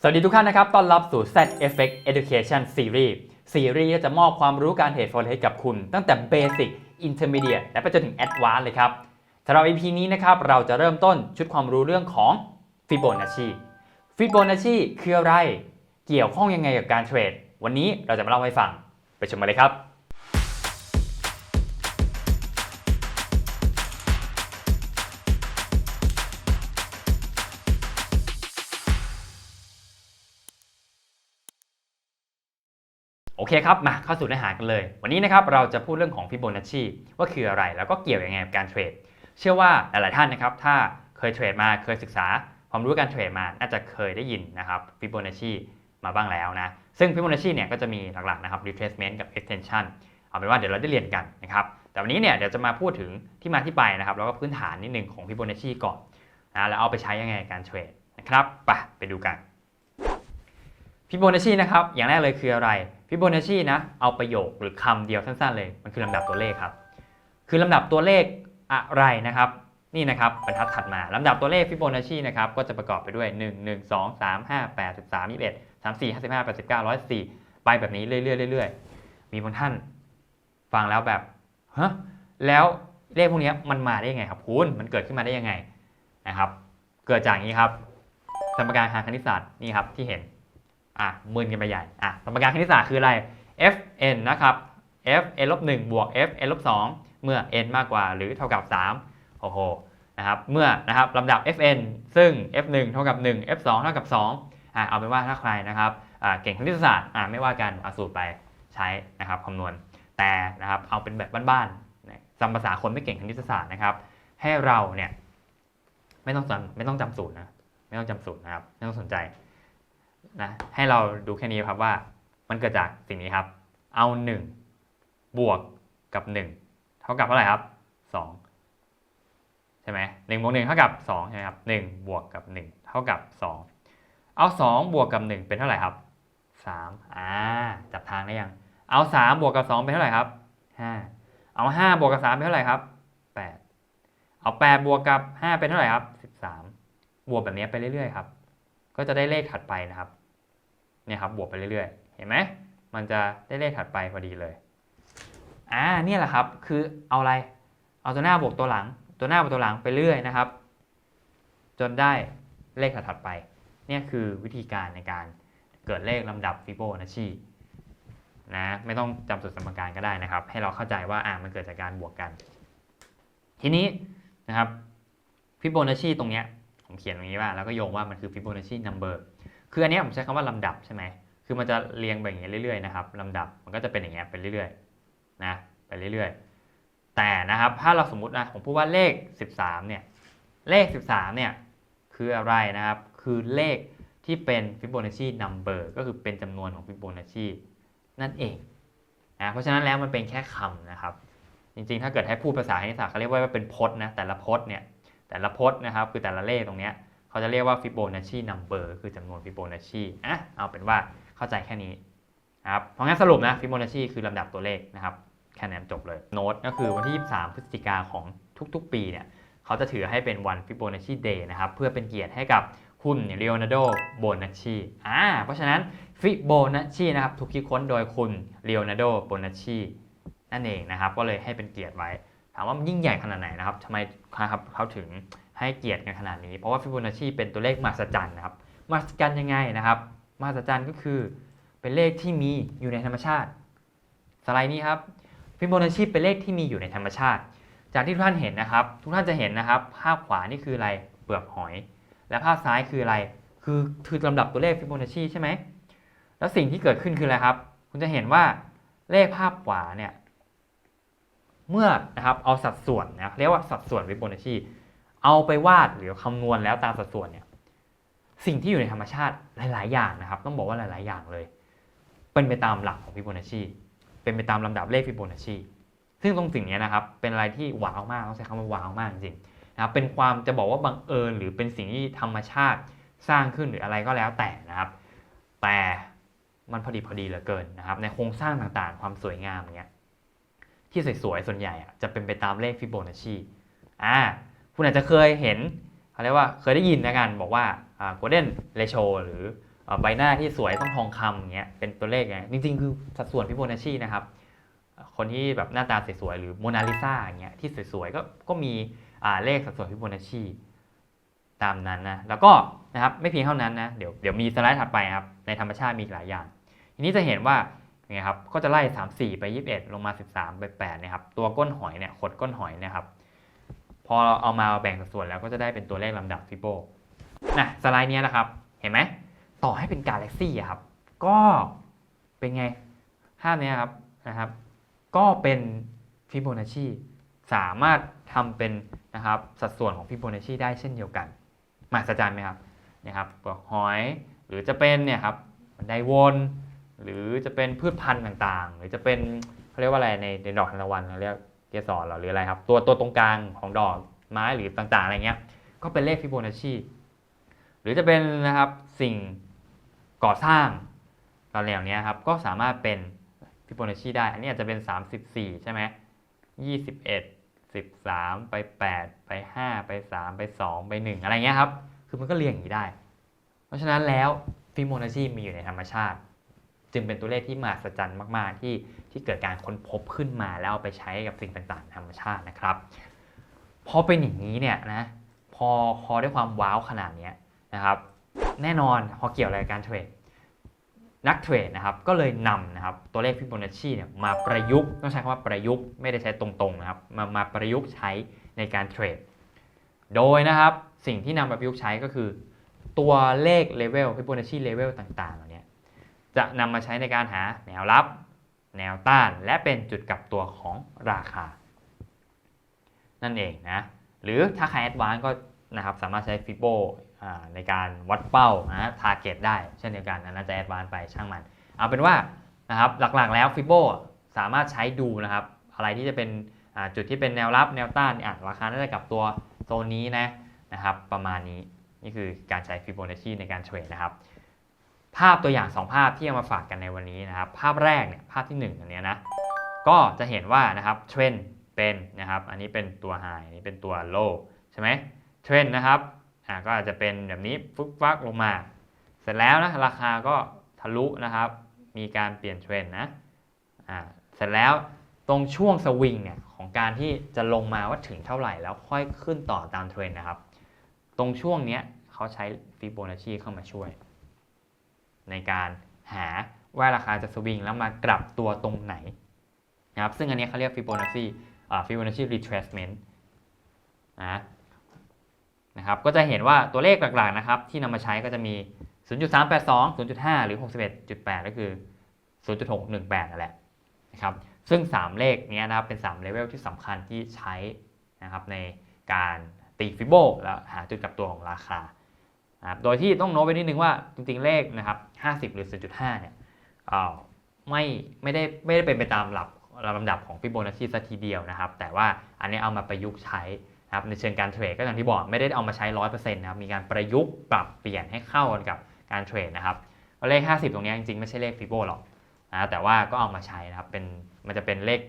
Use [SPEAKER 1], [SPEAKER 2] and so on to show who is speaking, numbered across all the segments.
[SPEAKER 1] สวัสดีทุกท่านนะครับ ต้อนรับสู่ Z Effect Education Series ซีรีส์จะมอบความรู้การเทรด forex ให้กับคุณ ตั้งแต่ Basic Intermediate และไปจนถึง Advanced เลยครับสำหรับ EP นี้นะครับ เราจะเริ่มต้นชุดความรู้เรื่องของ Fibonacci Fibonacci คืออะไร เกี่ยวข้องยังไงกับการเทรด วันนี้เราจะมาเล่าให้ฟัง ไปชมกันเลยครับ เคครับมาเข้าสู่เนื้อหากันเลย วันนี้นะครับเราจะพูดเรื่องของฟิโบนัชชีว่าคืออะไรแล้วก็เกี่ยวยังไงกับการเทรด เชื่อว่าหลายๆท่านนะครับถ้าเคยเทรดมาเคยศึกษา ความรู้การเทรดมาน่าจะเคยได้ยินนะครับฟิโบนัชชีมาบ้างแล้วนะซึ่งฟิโบนัชชีเนี่ยก็จะมีหลักๆนะครับ retracement กับ extension เอาเป็นว่าเดี๋ยวเราได้เรียนกันนะครับแต่วันนี้เนี่ยเดี๋ยวจะมาพูดถึงที่มาที่ไปนะครับแล้วก็พื้นฐานนิดนึงของฟิโบนัชชีก่อนนะแล้วเอาไปใช้ยังไงในการเทรดนะครับไปไปดูกันฟิโบนัชชีนะครับอย่างแรกเลยคืออะไร ฟิโบนัชชีนะเอาประโยคหรือคำเดียวสั้นๆเลย มันคือลำดับตัวเลขครับ คือลำดับตัวเลขอะไรนะครับนี่นะครับบรรทัดถัดมาลำดับตัวเลขฟิโบนัชชีนะครับก็จะประกอบไปด้วย 1 1 2 3 5 8 13 21 34 55 89 104 ไปแบบนี้เรื่อยๆเรื่อยๆ มีบางท่านฟังแล้วแบบฮะแล้วเลขพวกนี้มันมาได้ยังไงครับคุณมันเกิดขึ้นมาได้ยังไงนะครับ เกิดจากนี้ครับ สมการทางคณิตศาสตร์นี่ครับที่เห็น อะมึนกันไปใหญ่อะสมการคณิตศาสตร์คืออะไร fn นะครับ fn ลบ1บวก fn ลบ2เมื่อ n มากกว่าหรือเท่ากับ 3 โอ้โหนะครับเมื่อนะครับลำดับ fn ซึ่ง f1 เท่ากับ 1 f2 เท่ากับ2อะเอาเป็นว่าถ้าใครนะครับอ่าเก่งคณิตศาสตร์อ่าไม่ว่ากันเอาสูตรไปใช้นะครับคำนวณแต่นะครับเอาเป็นแบบบ้านๆจำภาษาคนไม่เก่งคณิตศาสตร์นะครับ ให้เราเนี่ยไม่ต้องจำไม่ต้องจำสูตรนะไม่ต้องจำสูตรนะครับไม่ต้องสนใจ นะให้เราดูแค่นี้ครับว่ามันเกิดจากสิ่งนี้ครับ เอา 1 บวกกับ 1 เท่ากับเท่าไหร่ครับ 2 ใช่ไหมหนึ่งบวกหนึ่งเท่ากับ2ใช่ไหมครับหนึ่งบวกกับ 1 เท่ากับ 2 เอา 2 บวกกับ 1 เป็นเท่าไหร่ครับ3อ่าจับทางได้ยัง เอา 3 บวกกับ 2 เป็นเท่าไหร่ครับ 5 เอา 5 บวกกับ 3 เป็นเท่าไหร่ครับ 8 เอา 8 บวกกับ 5 เป็นเท่าไหร่ครับ 13 บวกแบบนี้ไปเรื่อยๆครับ ก็จะได้เลขถัดไปนะครับ เนี่ยครับบวกไปเรื่อยๆ เห็นไหมมันจะได้เลขถัดไปพอดีเลย อ่าเนี่ยแหละครับ คือเอาอะไร เอาตัวหน้าบวกตัวหลัง ตัวหน้าบวกตัวหลังไปเรื่อยนะครับ จนได้เลขถัดไป เนี่ยคือวิธีการในการเกิดเลขลำดับฟิโบนัชชีนะ ไม่ต้องจำสูตรสมการก็ได้นะครับ ให้เราเข้าใจว่าอ่ามันเกิดจากการบวกกัน ทีนี้นะครับฟิโบนัชชีตรงเนี้ยผมเขียนตรงนี้ว่าแล้วก็โยงว่ามันคือ Fibonacci number คืออันนี้ผมใช้คำว่าลำดับใช่ไหมคือมันจะเรียงไปอย่างเงี้ยเรื่อยๆนะครับลำดับมันก็จะเป็นอย่างเงี้ยไปเรื่อยๆนะไปเรื่อยๆ แต่นะครับถ้าเราสมมตินะผมพูดว่าเลข 13เนี่ยเลข 13เนี่ยคืออะไรนะครับคือเลขที่เป็น Fibonacci number ก็คือเป็นจำนวนของ Fibonacci นั่นเองนะเพราะฉะนั้นแล้วมันเป็นแค่คำนะครับ จริงๆ ถ้าเกิดให้พูดภาษาคณิตศาสตร์เขาเรียกว่าเป็นพจน์นะแต่ละพจน์เนี่ยแต่ละพจน์นะครับคือแต่ละเลขตรงเนี้ย เขาจะเรียกว่า Fibonacci number คือจำนวน Fibonacci อะเอาเป็นว่าเข้าใจแค่นี้นะครับเพราะงั้นสรุปนะ Fibonacci คือลำดับตัวเลขนะครับแค่นั้นจบเลยโน้ตก็คือวันที่ 23 พฤศจิกาของทุกๆ ปีเนี่ยเขาจะถือให้เป็นวัน Fibonacci Day นะครับเพื่อเป็นเกียรติให้กับคุณเลโอนาร์โดโบนัชชีอ่าเพราะฉะนั้น Fibonacci นะครับถูกคิดค้นโดยคุณเลโอนาร์โดโบนัชชีนั่นเองนะครับก็เลยให้เป็นเกียรติไว้ ถามว่ามันยิ่งใหญ่ขนาดไหนนะครับทำไมครับเขาถึง ให้เกียรติกันขนาดนี้ เพราะว่าฟิโบนัชชีเป็นตัวเลขมหัศจรรย์นะครับมหัศจรรย์ยังไงนะครับมหัศจรรย์ก็คือเป็นเลขที่มีอยู่ในธรรมชาติ สไลด์นี้ครับฟิโบนัชชีเป็นเลขที่มีอยู่ในธรรมชาติ จากที่ทุกท่านเห็นนะครับ ทุกท่านจะเห็นนะครับ ภาพขวานี่คืออะไรเปลือกหอย และภาพซ้ายคืออะไร คือคือลำดับตัวเลขฟิโบนัชชีใช่ไหมแล้วสิ่งที่เกิดขึ้นคืออะไรครับ คุณจะเห็นว่าเลขภาพขวาเนี่ยเมื่อนะครับเอาสัดส่วนนะเรียกว่าสัดส่วนฟิโบนัชชี เอาไปวาดหรือคำนวณแล้วตามสัดส่วนเนี่ยสิ่งที่อยู่ในธรรมชาติหลาย ๆ อย่างนะครับ ต้องบอกว่าหลาย ๆ อย่างเลย เป็นไปตามหลักของฟิโบนัชชีเป็นไปตามลำดับเลขฟิโบนัชชีซึ่งตรงสิ่งนี้นะครับ เป็นอะไรที่ว้าวมากต้องใช้คำว่าว้าวมากจริงๆนะครับเป็นความจะบอกว่าบังเอิญ หรือเป็นสิ่งที่ธรรมชาติสร้างขึ้นหรืออะไรก็แล้วแต่นะครับ แต่มันพอดีพอดีเหลือเกินนะครับ ในโครงสร้างต่างๆ ความสวยงามเนี้ยที่สวยๆส่วนใหญ่อะจะเป็นไปตามเลขฟิโบนัชชีอ่า คุณอาจจะเคยเห็นเขาเรียกว่าเคยได้ยินนะกันบอกว่าอ่า golden ratio หรือใบหน้าที่สวยต้องทองคำอย่างเงี้ยเป็นตัวเลขไงจริง ๆ คือสัดส่วนฟิโบนัชชีนะครับ คนที่แบบหน้าตาสวยๆหรือโมนาลิซาอย่างเงี้ยที่สวยๆก็ก็มีอ่าเลขสัดส่วนฟิโบนัชชีตามนั้นนะแล้วก็นะครับไม่เพียงเท่านั้นนะเดี๋ยวเดี๋ยวมีสไลด์ถัดไปครับในธรรมชาติมีหลายอย่าง ทีนี้จะเห็นว่าไงครับก็จะไล่ 3 4 ไป 21 ลงมา 13 ไป8นะครับตัวก้นหอยเนี่ยขดก้นหอยนะครับ พอเอามาแบ่งสัดส่วนแล้วก็จะได้เป็นตัวเลขลำดับฟิโบนะสไลด์นี้นะครับ เห็นไหมต่อให้เป็นกาแล็กซี่ครับ ก็เป็นไงภาพเนี้ยครับนะครับ ก็เป็นฟิโบนัชชีสามารถทำเป็นนะครับสัดส่วนของฟิโบนัชชีได้เช่นเดียวกันมหัศจรรย์ไหมครับนะครับปลอกหอยหรือจะเป็นเนี่ยครับไดวนหรือจะเป็นพืชพันธุ์ต่างๆ หรือจะเป็นเขาเรียกว่าอะไรในในดอกทานตะวันเราเรียก เกสรเหรอหรืออะไรครับ ตัวตัวตรงกลางของดอกไม้หรือต่างๆอะไรเงี้ย ก็เป็นเลขฟิโบนัชชีหรือจะเป็นนะครับสิ่งก่อสร้างตอนแนวเนี้ยครับก็สามารถเป็นฟิโบนัชชีได้ อันนี้อาจจะเป็น 34 ใช่ไหม21 13 ไป 8 ไป 5 ไป 3 ไป 2 ไป 1 อะไรเงี้ยครับ คือมันก็เรียงอย่างนี้ได้ เพราะฉะนั้นแล้วฟิโบนัชชีมีอยู่ในธรรมชาติ จึงเป็นตัวเลขที่มหัศจรรย์มากๆ ที่ที่เกิดการค้นพบขึ้นมาแล้วเอาไปใช้กับสิ่งต่างๆ ธรรมชาตินะครับพอเป็นอย่างนี้เนี่ยนะพอพอด้ความว้าวขนาดนี้นะครับ แน่นอนพอเกี่ยวอะไรกับการเทรดนักเทรดนะครับก็เลยนำนะครับตัวเลขฟิโบนัชชีเนี่ยมาประยุกต์ต้องใช้คำว่าประยุกต์ไม่ได้ใช้ตรงๆนะครับมามาประยุกต์ใช้ในการเทรดโดยนะครับสิ่งที่นำมาประยุกต์ใช้ก็คือ ตัวเลขเลเวลฟิโบนัชชีเลเวลต่างต่านี้ จะนำมาใช้ในการหาแนวรับ แนวต้านและเป็นจุดกลับตัวของราคา นั่นเองนะหรือถ้าใครแอดวานก็นะครับสามารถใช้ฟิโบในการวัดเป้านะทาร์เก็ตได้เช่นเดียวกันนนั้นจะแอดวานไปช่างมัน เอาเป็นว่านะครับหลักๆแล้วฟิโบสามารถใช้ดูนะครับ อะไรที่จะเป็นจุดที่เป็นแนวรับแนวต้านอะราคาน่าจะกลับตัวโซนนี้นะนะครับประมาณนี้นี่คือการใช้ฟิโบนัชชีในการเทรดนะครับ ภาพตัวอย่าง 2 ภาพที่เอามาฝากกันในวันนี้นะครับ ภาพแรกเนี่ยภาพที่1อันนี้นะก็จะเห็นว่านะครับเทรนเป็นนะครับ อันนี้เป็นตัวไฮอันนี้เป็นตัวโลใช่ไหมเทรนนะครับอ่าก็อาจจะเป็นแบบนี้ฟึกฟักลงมา เสร็จแล้วนะราคาก็ทะลุนะครับ มีการเปลี่ยนเทรนนะอ่าเสร็จแล้วตรงช่วงสวิงเนี่ยของการที่จะลงมาว่าถึงเท่าไหร่แล้วค่อยขึ้นต่อตามเทรนนะครับ ตรงช่วงเนี้ยเขาใช้ฟิโบนัชชีเข้ามาช่วย ในการหาว่าราคาจะสวิงแล้วมากลับตัวตรงไหนนะครับซึ่งอันนี้เขาเรียกฟิโบนัชชีฟิโบนัชชีรีเทรสเมนต์นะนะครับก็จะเห็นว่าตัวเลขหลักๆนะครับที่นำมาใช้ก็จะมี 0.382 0.5 หรือ 61.8 ก็คือ 0.618 นั่นแหละนะครับซึ่ง 3 เลขนี้นะครับเป็น3เลเวลที่สำคัญที่ใช้นะครับในการตีฟิโบแล้วหาจุดกลับตัวของราคา นะครับโดยที่ต้องโน้ตไว้นิดนึงว่าจริงๆเลขนะครับ 50 หรือ 0.5 เนี่ยเอ่อไม่ไม่ได้ไม่ได้เป็นไปตามหลักลำดับของฟิโบนัชชีสัทีเดียวนะครับ แต่ว่าอันนี้เอามาประยุกต์ใช้นะครับในเชิงการเทรดก็อย่างที่บอกไม่ได้เอามาใช้ร้อยเปอร์เซ็นต์นะครับมีการประยุกต์ปรับเปลี่ยนให้เข้ากันกับการเทรดนะครับเลข 50 ตรงนี้จริงๆ ไม่ใช่เลขฟิโบหรอกนะแต่ว่าก็เอามาใช้นะครับเป็นมันจะเป็นเลข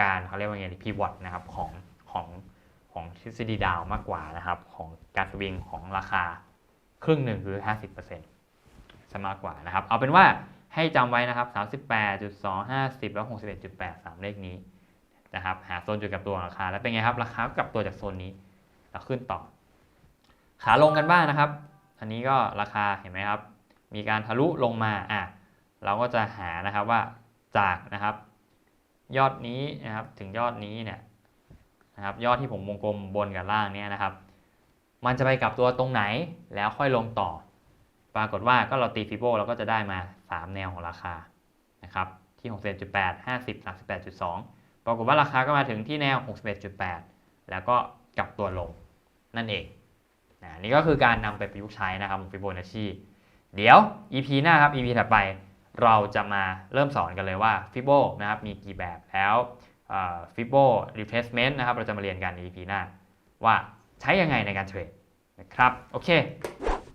[SPEAKER 1] การเขาเรียกว่าไงพีวอตนะครับของของของทฤษฎีดาวมากกว่านะครับของการสวิงของราคา ครึ่งหนึ่งคือ 50%ซะมากกว่านะครับ เอาเป็นว่าให้จำไว้นะครับ 38.2 50 แล้ว 61.8 3 เลขนี้นะครับหาโซนจุดกลับตัวราคา แล้วเป็นไงครับ ราคากลับตัวจากโซนนี้แล้วขึ้นต่อ ขาลงกันบ้างนะครับ อันนี้ก็ราคาเห็นไหมครับ มีการทะลุลงมาอะเราก็จะหานะครับว่าจากนะครับ ยอดนี้นะครับถึงยอดนี้เนี่ยนะครับยอดที่ผมวงกลมบนกับล่างเนี่ยนะครับ มันจะไปกลับตัวตรงไหนแล้วค่อยลงต่อ ปรากฏว่าก็เราตีฟิโบเราก็จะได้มา 3 แนวของราคานะครับที่ 61.8 50 38.2 ปรากฏว่าราคาก็มาถึงที่แนว 61.8 แล้วก็กลับตัวลงนั่นเองนะนี่ก็คือการนำไปประยุกต์ใช้นะครับฟิโบนัชชีเดี๋ยว EP หน้าครับ EP ถัดไปเราจะมาเริ่มสอนกันเลยว่าฟิโบนะครับมีกี่แบบแล้วฟิโบรีเพ c e เมนต์นะครับเราจะมาเรียนกันใน EP หน้าว่าใช้ยังไงในการเทรด นะครับ โอเค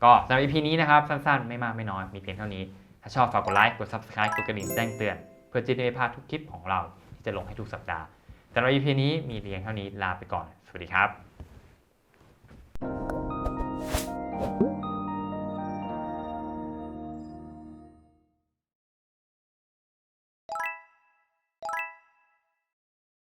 [SPEAKER 1] ก็สำหรับ EP นี้นะครับ สั้นๆ ไม่มากไม่น้อย มีเพียงเท่านี้ ถ้าชอบฝากกดไลค์กด Subscribe กดกระดิ่งแจ้งเตือน เพื่อจะได้ไม่พลาดทุกคลิปของเราที่จะลงให้ทุกสัปดาห์สำหรับ EP นี้มีเพียงเท่านี้ลาไปก่อน สวัสดีครับ